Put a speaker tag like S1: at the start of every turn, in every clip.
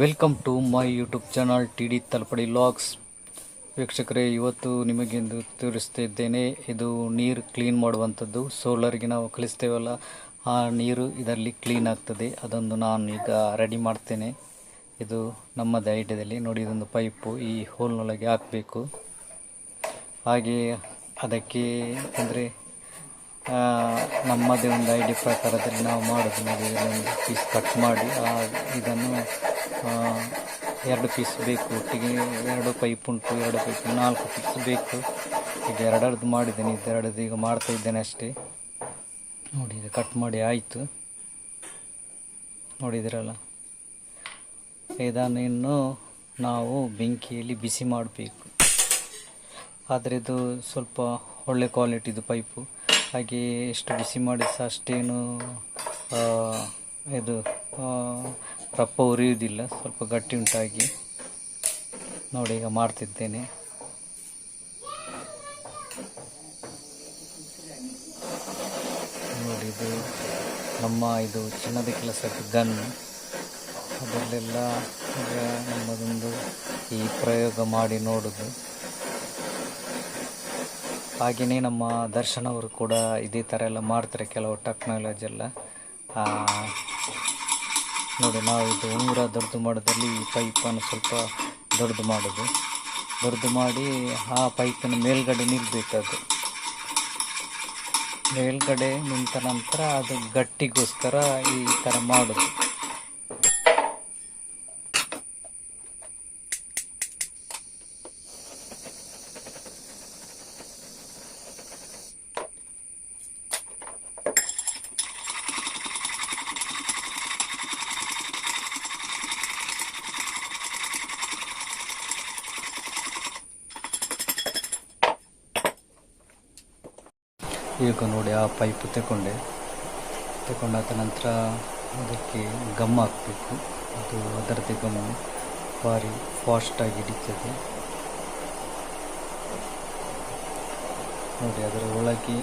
S1: Welcome to my YouTube channel T D Talapadi logs ವೀಕ್ಷಕರೇ, ಇವತ್ತು ನಿಮಗೆಂದು ತೋರಿಸ್ತಾ ಇದ್ದೇನೆ, ಇದು ನೀರು ಕ್ಲೀನ್ ಮಾಡುವಂಥದ್ದು. ಸೋಲಾರಿಗೆ ನಾವು ಕಲಿಸ್ತೇವಲ್ಲ, ಆ ನೀರು ಇದರಲ್ಲಿ ಕ್ಲೀನ್ ಆಗ್ತದೆ. ಅದೊಂದು ನಾನು ಈಗ ರೆಡಿ ಮಾಡ್ತೇನೆ. ಇದು ನಮ್ಮದೇ ಐಡಿಯಾದಲ್ಲಿ. ನೋಡಿ, ಇದೊಂದು ಪೈಪು ಈ ಹೋಲ್ನೊಳಗೆ ಹಾಕಬೇಕು. ಹಾಗೆ ಅದಕ್ಕೆ ಅಂದರೆ ನಮ್ಮದೇ ಒಂದು ಐಡಿ ಪ್ರಕಾರದಲ್ಲಿ ನಾವು ಮಾಡೋದು. ನೋಡಿ ಇದನ್ನು ಪೀಸ್ ಕಟ್ ಮಾಡಿ ಇದನ್ನು ಎರಡು ಪೀಸ್ ಬೇಕು. ಒಟ್ಟಿಗೆ ಎರಡು ಪೈಪ್ ಉಂಟು, ಎರಡು ಪೈಪ್ ನಾಲ್ಕು ಪೀಸ್ ಬೇಕು. ಈಗ ಎರಡರದ್ದು ಮಾಡಿದ್ದೇನೆ ಇದೆರಡದ್ದು ಈಗ ಮಾಡ್ತಾ ಇದ್ದೇನೆ ಅಷ್ಟೇ. ನೋಡಿ, ಈಗ ಕಟ್ ಮಾಡಿ ಆಯಿತು. ನೋಡಿದಿರಲ್ಲ ಇದನ್ನು ಇನ್ನು ನಾವು ಬೆಂಕಿಯಲ್ಲಿ ಬಿಸಿ ಮಾಡಬೇಕು. ಆದರೆ ಇದು ಸ್ವಲ್ಪ ಒಳ್ಳೆ ಕ್ವಾಲಿಟಿದು ಪೈಪು ಹಾಗೆ ಎಷ್ಟು ಬಿಸಿ ಮಾಡಿ ಸಹ ಅಷ್ಟೇನು ಇದು ರಪ್ಪ ಉರಿಯುವುದಿಲ್ಲ, ಸ್ವಲ್ಪ ಗಟ್ಟಿ ಉಂಟಾಗಿ ನೋಡಿ ಈಗ ಮಾಡ್ತಿದ್ದೇನೆ. ನೋಡಿ ಇದು ನಮ್ಮ ಇದು ಚಿನ್ನದ ಕೆಲಸಕ್ಕೆ ಗನ್ ಅದರಲ್ಲೆಲ್ಲ ಈಗ ನಮ್ಮದೊಂದು ಈ ಪ್ರಯೋಗ ಮಾಡಿ ನೋಡೋದು. ಹಾಗೆಯೇ ನಮ್ಮ ದರ್ಶನವರು ಕೂಡ ಇದೇ ಥರ ಎಲ್ಲ ಮಾಡ್ತಾರೆ, ಕೆಲವು ಟೆಕ್ನಾಲಜಿ ಎಲ್ಲ. ನೋಡಿ, ನಾವು ಇದು ಉಂಗುರ ದೊಡ್ಡದು ಮಾಡೋದ್ರಲ್ಲಿ ಈ ಪೈಪನ್ನು ಸ್ವಲ್ಪ ದೊಡ್ಡದು ಮಾಡೋದು. ದೊಡ್ಡದು ಮಾಡಿ ಆ ಪೈಪಿನ ಮೇಲ್ಗಡೆ ನಿಲ್ಬೇಕದು ಮೇಲ್ಗಡೆ ನಿಂತ ನಂತರ ಅದು ಗಟ್ಟಿಗೋಸ್ಕರ ಈ ಥರ ಮಾಡೋದು. ಈಗ ನೋಡಿ ಆ ಪೈಪ್ ತಗೊಂಡೆ ತಗೊಂಡಾದ ನಂತರ ಅದಕ್ಕೆ ಗಮ್ ಹಾಕಬೇಕು. ಅದು ಅದರದ್ದು ಗಮ್ಮು ಭಾರಿ ಫಾಸ್ಟಾಗಿ ಹಿಡಿತದೆ. ನೋಡಿ ಅದರ ಒಳಗೆ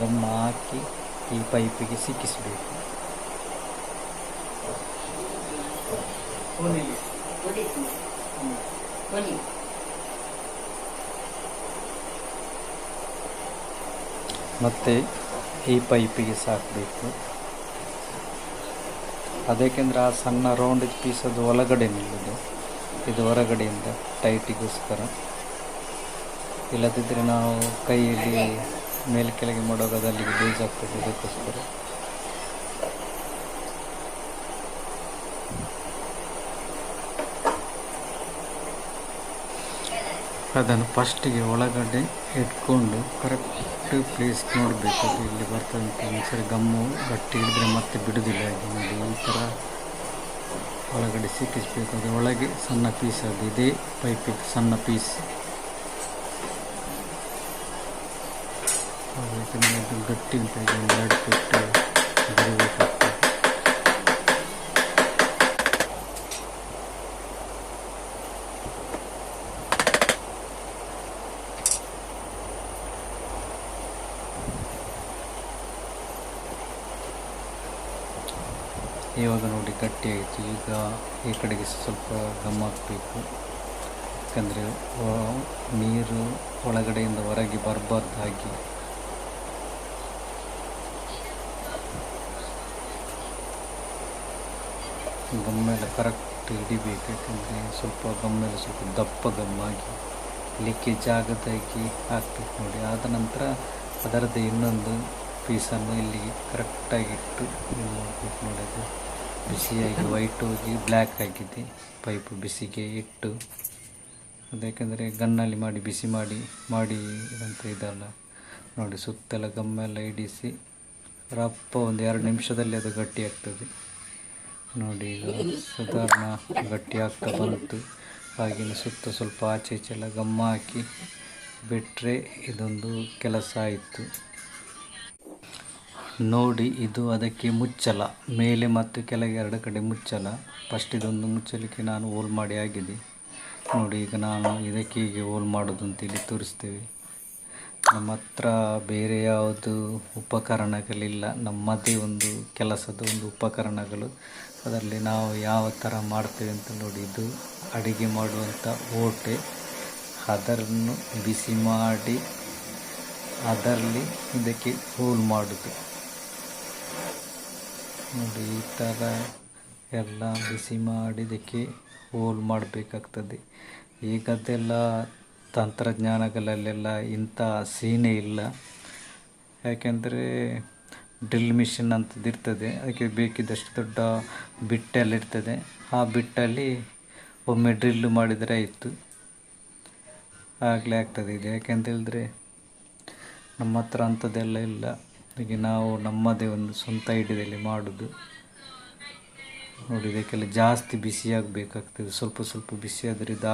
S1: ಗಮ್ಮ ಹಾಕಿ ಈ ಪೈಪಿಗೆ ಸಿಕ್ಕಿಸಬೇಕು. ಮತ್ತು ಈ ಪೈಪಿಗೆ ಸಾಕಬೇಕು. ಅದಕ್ಕೆಂದ್ರೆ ಆ ಸಣ್ಣ ರೌಂಡ್ ಪೀಸ್ ಅದು ಒಳಗಡೆ ನಿಲ್ಲುದು. ಇದು ಹೊರಗಡೆಯಿಂದ ಟೈಟಿಗೋಸ್ಕರ ಇಲ್ಲದಿದ್ದರೆ ನಾವು ಕೈಯಲ್ಲಿ ಮೇಲೆ ಕೆಳಗೆ ಮಾಡುವಾಗ ಅಲ್ಲಿಗೆ ಅದಕ್ಕೋಸ್ಕರ. ಅದನ್ನು ಫಸ್ಟಿಗೆ ಒಳಗಡೆ ಇಟ್ಕೊಂಡು ಕರೆಕ್ಟ್ ಪ್ಲೇಸ್ ನೋಡಬೇಕು. ಅದು ಇಲ್ಲಿ ಬರ್ತದಂತ ಅಂತ ಒಂದ್ಸರಿ ಗಮ್ಮು ಗಟ್ಟಿ ಹಿಡಿದ್ರೆ ಮತ್ತೆ ಬಿಡುವುದಿಲ್ಲ. ಇದು ನೋಡಿ, ಈ ಥರ ಒಳಗಡೆ ಸಿಕ್ಕಿಸ್ಬೇಕು. ಅದು ಒಳಗೆ ಸಣ್ಣ ಪೀಸ್ ಅದು ಇದೇ. ಪೈಪಿಗೆ ಸಣ್ಣ ಪೀಸ್ ಗಟ್ಟಿ ಉಂಟು ಇದೆ, ಒಂದು ಎರಡು ಫಿಟ್ಟು ಇವಾಗ ನೋಡಿ ಗಟ್ಟಿ ಆಯಿತು ಈಗ ಈ ಕಡೆಗೆ ಸ್ವಲ್ಪ ಗಮ್ ಹಾಕಬೇಕು. ಯಾಕಂದರೆ ನೀರು ಒಳಗಡೆಯಿಂದ ಹೊರಗೆ ಬರಬಾರ್ದು ಹಾಗೆ ಗಮ್ಮೆಲ್ಲ ಕರೆಕ್ಟ್ ಹಿಡಿಬೇಕು. ಯಾಕಂದರೆ ಸ್ವಲ್ಪ ಗಮ್ಮೆಲ್ಲ ಸ್ವಲ್ಪ ದಪ್ಪ ಗಮ್ಮಾಗಿ ಲೀಕೇಜ್ ಆಗದಾಗಿ ಹಾಕ್ಬೇಕು ನೋಡಿ. ಆದ ನಂತರ ಅದರದ್ದು ಇನ್ನೊಂದು ಪೀಸನ್ನು ಇಲ್ಲಿ ಕರೆಕ್ಟಾಗಿಟ್ಟು ಇದು ಮಾಡಬೇಕು ನೋಡಿ ಅದು. ಬಿಸಿಯಾಗಿ ವೈಟ್ ಬ್ಲ್ಯಾಕ್ ಆಗಿದೆ. ಪೈಪು ಬಿಸಿಗೆ ಇಟ್ಟು ಅದಕ್ಕೆಂದರೆ ಗನ್ನಲ್ಲಿ ಮಾಡಿ, ಬಿಸಿ ಮಾಡಿ ಮಾಡಿ ಅಂತ ಇದಲ್ಲ. ನೋಡಿ ಸುತ್ತೆಲ್ಲ ಗಮ್ಮೆಲ್ಲ ಇಡಿಸಿ, ರಪ್ಪ ಒಂದು ಎರಡು ನಿಮಿಷದಲ್ಲಿ ಅದು ಗಟ್ಟಿ ಆಗ್ತದೆ. ನೋಡಿ, ಈಗ ಸಾಧಾರಣ ಗಟ್ಟಿ ಆಗ್ತಾ ಬಂತು. ಹಾಗೆಯೇ ಸುತ್ತ ಸ್ವಲ್ಪ ಆಚೆ ಈಚೆ ಎಲ್ಲ ಗಮ್ಮ ಹಾಕಿ ಬಿಟ್ಟರೆ ಇದೊಂದು ಕೆಲಸ ಆಯಿತು. ನೋಡಿ, ಇದು ಅದಕ್ಕೆ ಮುಚ್ಚಲ. ಮೇಲೆ ಮತ್ತು ಕೆಳಗೆ ಎರಡು ಕಡೆ ಮುಚ್ಚಲ. ಫಸ್ಟ್ ಇದೊಂದು ಮುಚ್ಚಲಿಕ್ಕೆ ನಾನು ಹೋಲ್ ಮಾಡಿ ಆಗಿದೆ. ನೋಡಿ, ಈಗ ನಾನು ಇದಕ್ಕೆ ಹೀಗೆ ಹೋಲ್ ಮಾಡೋದು ಅಂತೇಳಿ ತೋರಿಸ್ತೇವೆ. ನಮ್ಮ ಹತ್ರ ಬೇರೆ ಯಾವುದು ಉಪಕರಣಗಳಿಲ್ಲ. ನಮ್ಮದೇ ಒಂದು ಕೆಲಸದ ಒಂದು ಉಪಕರಣಗಳು. ಅದರಲ್ಲಿ ನಾವು ಯಾವ ಥರ ಮಾಡ್ತೇವೆ ಅಂತ ನೋಡಿ, ಇದು ಅಡುಗೆ ಮಾಡುವಂಥ ಓಟೆ. ಅದನ್ನು ಬಿಸಿ ಮಾಡಿ ಅದರಲ್ಲಿ ಇದಕ್ಕೆ ಹೋಲ್ ಮಾಡೋದು. ನೋಡಿ, ಈ ಥರ ಎಲ್ಲ ಬಿಸಿ ಮಾಡಿ ಇದಕ್ಕೆ ಹೋಲ್ ಮಾಡಬೇಕಾಗ್ತದೆ. ಈಗದೆಲ್ಲ ತಂತ್ರಜ್ಞಾನಗಳಲ್ಲೆಲ್ಲ ಇಂಥ ಸೀನೆ ಇಲ್ಲ. ಯಾಕೆಂದರೆ ಡ್ರಿಲ್ ಮಿಷಿನ್ ಅಂತದ್ದು ಇರ್ತದೆ. ಅದಕ್ಕೆ ಬೇಕಿದ್ದಷ್ಟು ದೊಡ್ಡ ಬಿಟ್ಟೆಲ್ಲ ಇರ್ತದೆ. ಆ ಬಿಟ್ಟಲ್ಲಿ ಒಮ್ಮೆ ಡ್ರಿಲ್ ಮಾಡಿದರೆ ಆಯಿತು. ಆಗಲೇ ಆಗ್ತದೆ ಇದು. ಯಾಕೆಂತ ಹೇಳಿದ್ರೆ ನಮ್ಮ ಹತ್ರ ಅಂಥದ್ದೆಲ್ಲ ಇಲ್ಲ. ಹೀಗೆ ನಾವು ನಮ್ಮದೇ ಒಂದು ಸ್ವಂತ ಐಡಿಯಾದಲ್ಲಿ ಮಾಡೋದು. ನೋಡಿ, ಇದಕ್ಕೆಲ್ಲ ಜಾಸ್ತಿ ಬಿಸಿಯಾಗಬೇಕಾಗ್ತದೆ ಸ್ವಲ್ಪ ಸ್ವಲ್ಪ ಬಿಸಿಯಾದರೆ ಆದರೆ ಇದು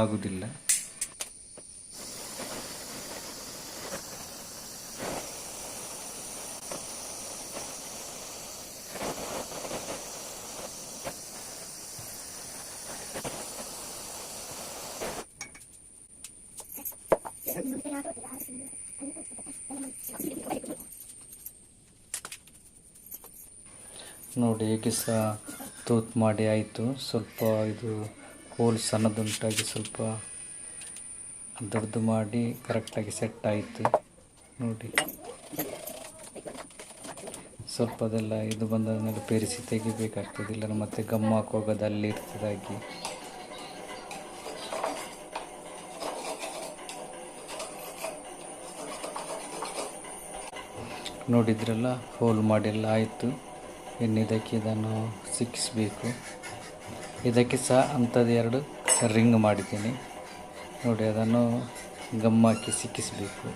S1: ನೋಡಿ ಸಹ ತೂತ್ ಮಾಡಿ ಆಯಿತು. ಸ್ವಲ್ಪ ಇದು ಹೋಲ್ ಸಣ್ಣದುಂಟಾಗಿ ಸ್ವಲ್ಪ ದೊಡ್ಡದು ಮಾಡಿ ಕರೆಕ್ಟಾಗಿ ಸೆಟ್ ಆಯಿತು. ನೋಡಿ. ಸ್ವಲ್ಪ ಅದೆಲ್ಲ ಇದು ಬಂದದನ್ನೆಲ್ಲ ಪೇರಿಸಿ ತೆಗಿಬೇಕಾಗ್ತದೆ ಇಲ್ಲ ಮತ್ತೆ ಗಮ್ ಹಾಕುವಾಗ ಅಲ್ಲಿ ಇರ್ತದಾಗಿ. ನೋಡಿದ್ರಲ್ಲ, ಹೋಲ್ ಮಾಡಿಲ್ಲ, ಆಯಿತು. ಇನ್ನು ಇದಕ್ಕೆ ಇದನ್ನು ಸಿಕ್ಕಿಸ್ಬೇಕು. ಇದಕ್ಕೆ ಸಹ ಅಂಥದ್ದು ಎರಡು ರಿಂಗ್ ಮಾಡಿದ್ದೀನಿ. ನೋಡಿ, ಅದನ್ನು ಗಮ್ ಹಾಕಿ ಸಿಕ್ಕಿಸಬೇಕು.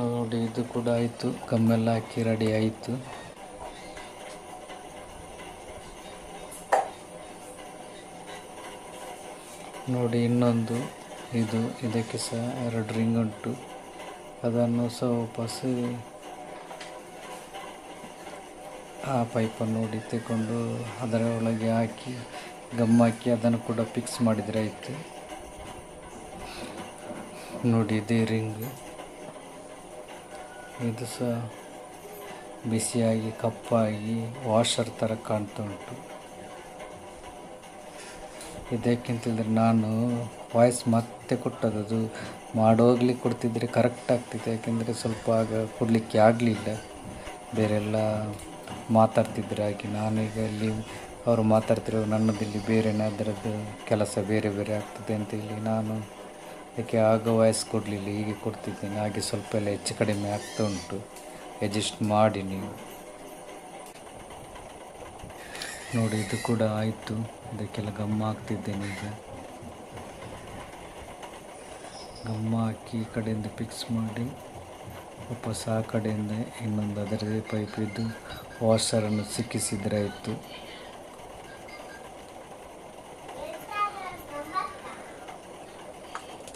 S1: ನೋಡಿ, ಇದು ಕೂಡ ಆಯಿತು. ಗಮ್ಮೆಲ್ಲ ಹಾಕಿ ರೆಡಿ ಆಯಿತು. ನೋಡಿ, ಇನ್ನೊಂದು, ಇದು, ಇದಕ್ಕೆ ಸಹ ಎರಡು ರಿಂಗ್ ಉಂಟು. ಅದನ್ನು ಸಹ ವಾಪಸ್ ಆ ಪೈಪನ್ನು ನೋಡಿ ತಗೊಂಡು ಅದರ ಒಳಗೆ ಹಾಕಿ ಗಮ್ ಹಾಕಿ ಅದನ್ನು ಕೂಡ ಫಿಕ್ಸ್ ಮಾಡಿದರೆ ಆಯಿತು. ನೋಡಿ, ಇದೇ ರಿಂಗ್. ಇದು ಸಹ ಬಿಸಿಯಾಗಿ, ಕಪ್ಪಾಗಿ ವಾಷರ್ ಥರ ಕಾಣ್ತಾ ಉಂಟು. ಇದಕ್ಕಿಂತಂದರೆ ನಾನು ವಾಯ್ಸ್ ಮತ್ತೆ ಕೊಟ್ಟದ್ದು ಮಾಡೋಗ್ಲಿ ಕೊಡ್ತಿದ್ರೆ ಕರೆಕ್ಟ್ ಆಗ್ತಿತ್ತು. ಯಾಕೆಂದರೆ ಸ್ವಲ್ಪ ಆಗ ಕೊಡಲಿಕ್ಕೆ ಆಗಲಿಲ್ಲ. ಬೇರೆಲ್ಲ ಮಾತಾಡ್ತಿದ್ರು. ಹಾಗೆ ನಾನೀಗ ಇಲ್ಲಿ ಅವರು ಮಾತಾಡ್ತಿರೋ ನನ್ನದಿಲ್ಲಿ ಬೇರೆನೇ ಏನಾದರದ್ದು ಕೆಲಸ ಬೇರೆ ಬೇರೆ ಆಗ್ತದೆ ಅಂತೇಳಿ ನಾನು ಅದಕ್ಕೆ ಆಗ ವಾಯ್ಸ್ ಕೊಡಲಿಲ್ಲ, ಹೀಗೆ ಕೊಡ್ತಿದ್ದೇನೆ. ಹಾಗೆ ಸ್ವಲ್ಪ ಎಲ್ಲ ಹೆಚ್ಚು ಕಡಿಮೆ ಆಗ್ತಾ ಉಂಟು. ಅಡ್ಜಸ್ಟ್ ಮಾಡಿ ನೀವು. ನೋಡಿ, ಇದು ಕೂಡ ಆಯಿತು. ಇದಕ್ಕೆಲ್ಲ ಗಮ್ಮ ಹಾಕ್ತಿದ್ದೇನೆ ಈಗ ಗಮ್ಮ ಹಾಕಿ ಈ ಕಡೆಯಿಂದ ಫಿಕ್ಸ್ ಮಾಡಿ, ವಾಪಸ್ ಆ ಕಡೆಯಿಂದ ಇನ್ನೊಂದು ಅದರದೇ ಪೈಪ್ ಇದ್ದು ವಾಷರನ್ನು ಸಿಕ್ಕಿಸಿದ್ರೆ ಆಯಿತು.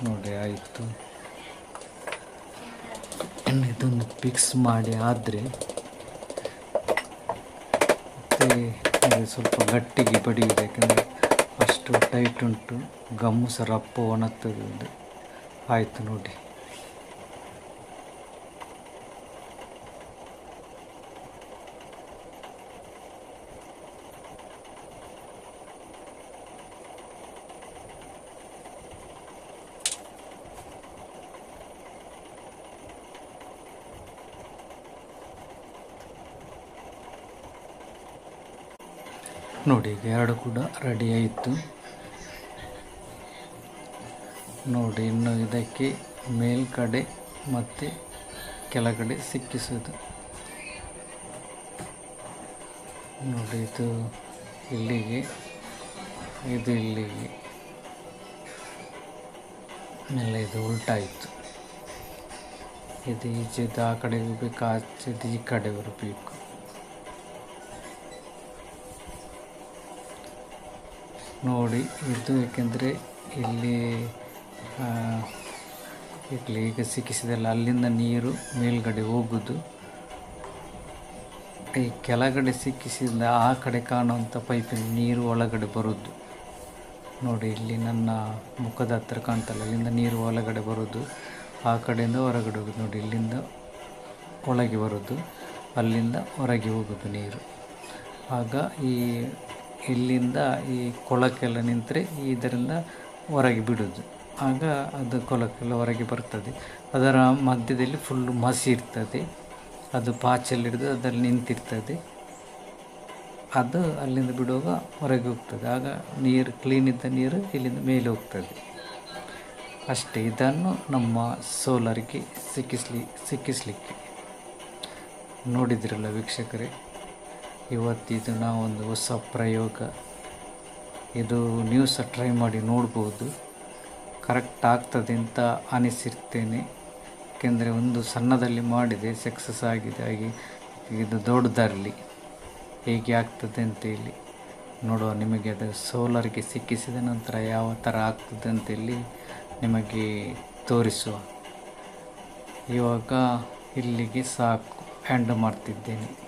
S1: ನೋಡಿ, ಆಯಿತು. ಇನ್ನು ಇದೊಂದು ಫಿಕ್ಸ್ ಮಾಡಿ ಆದರೆ, ಮತ್ತೆ ಇದು ಸ್ವಲ್ಪ ಗಟ್ಟಿಗೆ ಬಡಿಯುವುದು ಯಾಕಂದರೆ ಅಷ್ಟು ಟೈಟ್ ಉಂಟು. ಗಮ್ಮು ಸಹ ರಪ್ಪ ಆಯಿತು ನೋಡಿ. ನೋಡಿ, ಈಗ ಎರಡು ಕೂಡ ರೆಡಿ ಆಯಿತು. ನೋಡಿ, ಇನ್ನು ಇದಕ್ಕೆ ಮೇಲ್ಕಡೆ ಮತ್ತು ಕೆಳಗಡೆ ಸಿಕ್ಕಿಸೋದು. ನೋಡಿ, ಇದು ಇಲ್ಲಿಗೆ ಇದು ಇಲ್ಲಿಗೆ. ಮೇಲೆ ಇದು ಉಲ್ಟಾಯಿತು. ಇದು ಈಚೆದು ಆ ಕಡೆ ಇರಬೇಕು ಆಚೆದು ಈ ಕಡೆ ಬರಬೇಕು ನೋಡಿ, ಇದು ಏಕೆಂದರೆ ಇಲ್ಲಿ ಈಗ ಸಿಕ್ಕಿಸಿದಲ್ಲ, ಅಲ್ಲಿಂದ ನೀರು ಮೇಲ್ಗಡೆ ಹೋಗುದು. ಈ ಕೆಳಗಡೆ ಸಿಕ್ಕಿಸಿದ ಆ ಕಡೆ ಕಾಣುವಂಥ ಪೈಪಿನ ನೀರು ಒಳಗಡೆ ಬರೋದು. ನೋಡಿ, ಇಲ್ಲಿ ನನ್ನ ಮುಖದ ಹತ್ರ ಕಾಣ್ತಲ್ಲ ಅಲ್ಲಿಂದ ನೀರು ಒಳಗಡೆ ಬರೋದು. ಆ ಕಡೆಯಿಂದ ಹೊರಗಡೆ ಹೋಗೋದು. ನೋಡಿ, ಇಲ್ಲಿಂದ ಒಳಗೆ ಬರೋದು. ಅಲ್ಲಿಂದ ಹೊರಗೆ ಹೋಗೋದು ನೀರು. ಆಗ ಈ ಇಲ್ಲಿಂದ ಈ ಕೊಳಕ್ಕೆಲ್ಲ ನಿಂತರೆ ಇದರಿಂದ ಹೊರಗೆ ಬಿಡೋದು. ಆಗ ಅದು ಕೊಳಕ್ಕೆಲ್ಲ ಹೊರಗೆ ಬರ್ತದೆ. ಅದರ ಮಧ್ಯದಲ್ಲಿ ಫುಲ್ಲು ಮಸಿ ಇರ್ತದೆ. ಅದು ಪಾಚಲ್ಲಿ ಹಿಡಿದು ಅದರಲ್ಲಿ ನಿಂತಿರ್ತದೆ. ಅದು ಅಲ್ಲಿಂದ ಬಿಡುವಾಗ ಹೊರಗೆ ಹೋಗ್ತದೆ. ಆಗ ನೀರು ಕ್ಲೀನ್ ಇದ್ದ ನೀರು ಇಲ್ಲಿಂದ ಮೇಲೆ ಹೋಗ್ತದೆ. ಅಷ್ಟೇ, ಇದನ್ನು ನಮ್ಮ ಸೋಲಾರಿಗೆ ಸಿಕ್ಕಿಸ್ಲಿ, ಸಿಕ್ಕಿಸಲಿಕ್ಕೆ ನೋಡಿದ್ರಲ್ಲ ವೀಕ್ಷಕರೇ? ಇವತ್ತಿದು ನಾವೊಂದು ಹೊಸ ಪ್ರಯೋಗ. ಇದು ನೀವು ಟ್ರೈ ಮಾಡಿ ನೋಡ್ಬೋದು. ಕರೆಕ್ಟ್ ಆಗ್ತದೆ ಅಂತ ಅನಿಸಿರ್ತೇನೆ. ಏಕೆಂದರೆ ಒಂದು ಸಣ್ಣದಲ್ಲಿ ಮಾಡಿದೆ ಸಕ್ಸಸ್ ಆಗಿದೆ, ಹಾಗೆ ಇದು ದೊಡ್ಡದರಲ್ಲಿ ಹೇಗೆ ಆಗ್ತದೆ ಅಂತೇಳಿ ನೋಡುವ ನಿಮಗೆ ಅದು ಸೋಲಾರ್ಗೆ ಸಿಕ್ಕಿಸಿದ ನಂತರ ಯಾವ ಥರ ಆಗ್ತದೆ ಅಂತೇಳಿ ನಿಮಗೆ ತೋರಿಸುವ. ಇವಾಗ ಇಲ್ಲಿಗೆ ಸಾಕು ಹ್ಯಾಂಡ್ ಮಾಡ್ತಿದ್ದೇನೆ.